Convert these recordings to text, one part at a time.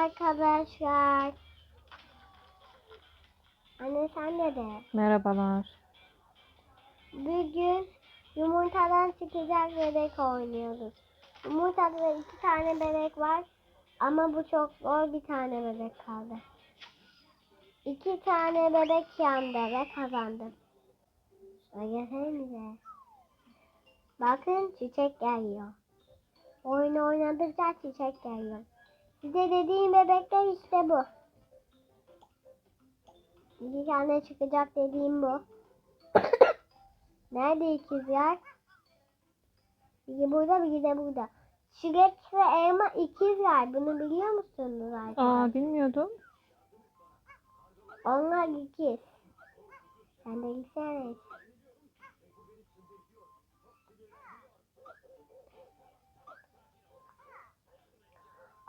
arkadaşlar. Anne sen de de. Merhabalar. Bugün yumurtadan çıkacak bebek oynuyoruz. Yumurtada iki tane bebek var. Ama bu çok zor bir tane bebek kaldı. İki tane bebek yandı ve kazandım. Söylesenize. Bakın çiçek geliyor. Oyun oynadıkça çiçek geliyor. Size dediğim bebekler işte bu. İki tane çıkacak dediğim bu. Nerede ikizler? Biri burada, biri de burada. Şirek ve elma ikizler. Bunu biliyor musunuz arkadaşlar? Aa bilmiyordum. Onlar ikiz. Sen de gitsene.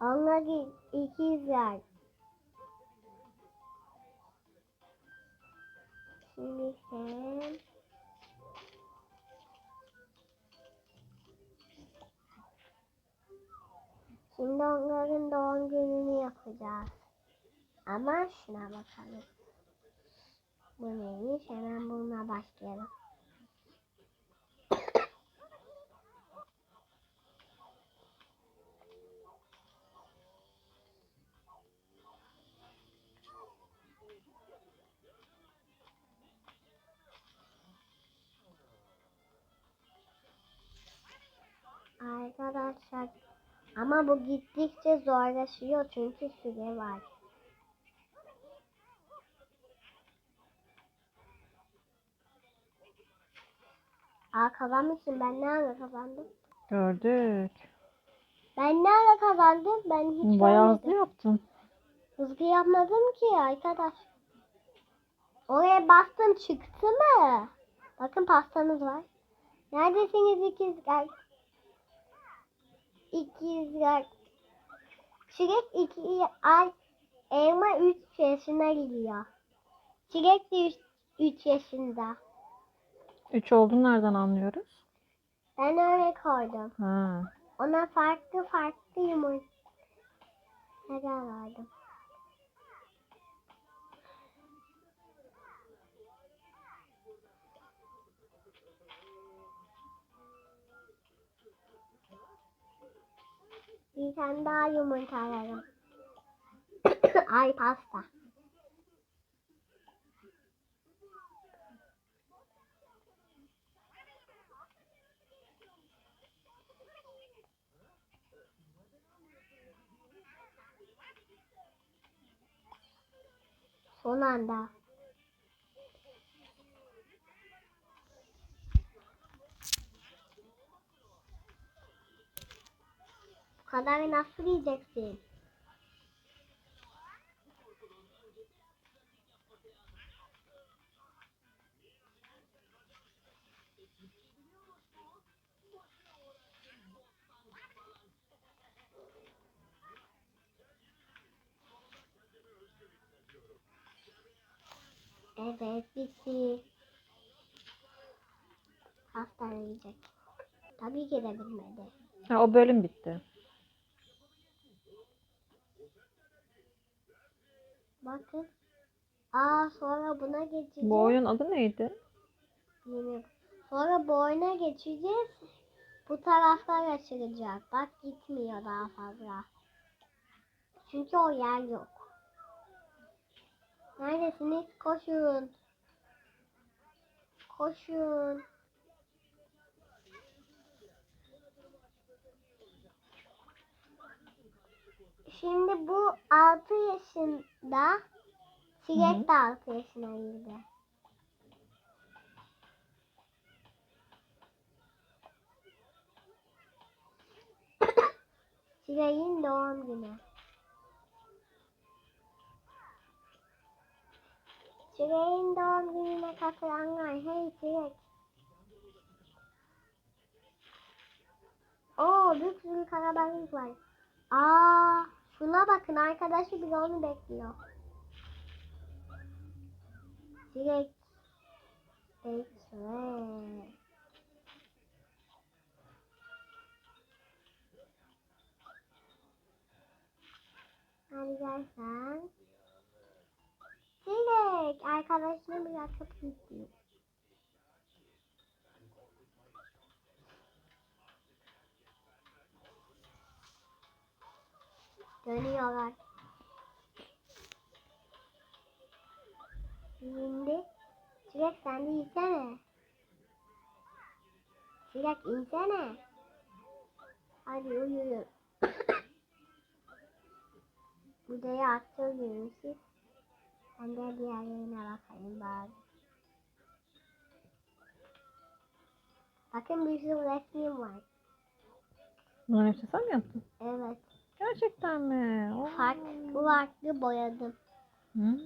Onlar ikizler. Şimdi sen... Şimdi onların doğum gününü yapacağız. Ama şuna bakalım. Bu neymiş? Hemen bununla başlayalım. Arkadaşlar ama bu gittikçe zorlaşıyor çünkü süre var. Aa kazanmışsın. Ben nerede kazandım? Gördük. Ben nerede kazandım? Ben hiç Bayağı görmedim. hızlı yaptın. Hızlı yapmadım ki arkadaş. Oraya bastım çıktı mı? Bakın pastanız var. Neredesiniz ikizler? İkizler. Çilek iki ay elma 3 yaşına gidiyor. Çilek de 3 yaşında. Üç olduğunu nereden anlıyoruz? Ben öyle koydum. Ha. Ona farklı farklı yumurtalar verdim. Bir tane daha yumurta alalım. Ay pasta. Son anda. Kadar nasıl yiyeceksin? Evet bitti. Hastane yiyecek. Tabii ki de bilmedi. ha. O bölüm bitti. Bakın. Aa sonra buna geçeceğiz. Bu oyun adı neydi? Bilmiyorum. Sonra bu oyuna geçeceğiz. Bu taraflar açılacak. Bak gitmiyor daha fazla. Çünkü o yer yok. Neredesiniz? Koşun. Koşun. Şimdi bu 6 yaşında. Çilek de 6 yaşına girdi. Çileğin doğum günü. Çileğin doğum gününe katılanlar hey Çilek. Oo bir sürü kalabalık var. Aa şuna bakın arkadaşı bile onu bekliyor. Çilek. Bekle. Anne gelsen. Çilek arkadaşını bırakıp gitti. Dönüyorlar. Şimdi Çilek sen de insene. Çilek insene. Hadi uyuyun. Buraya attırıyorum siz. Ben de diğerlerine bakayım bari. Bakın bir sürü resmim var. Bunların hepsini sen mi yaptın? Evet. Gerçekten mi? Oo. Farklı farklı boyadım. Hmm.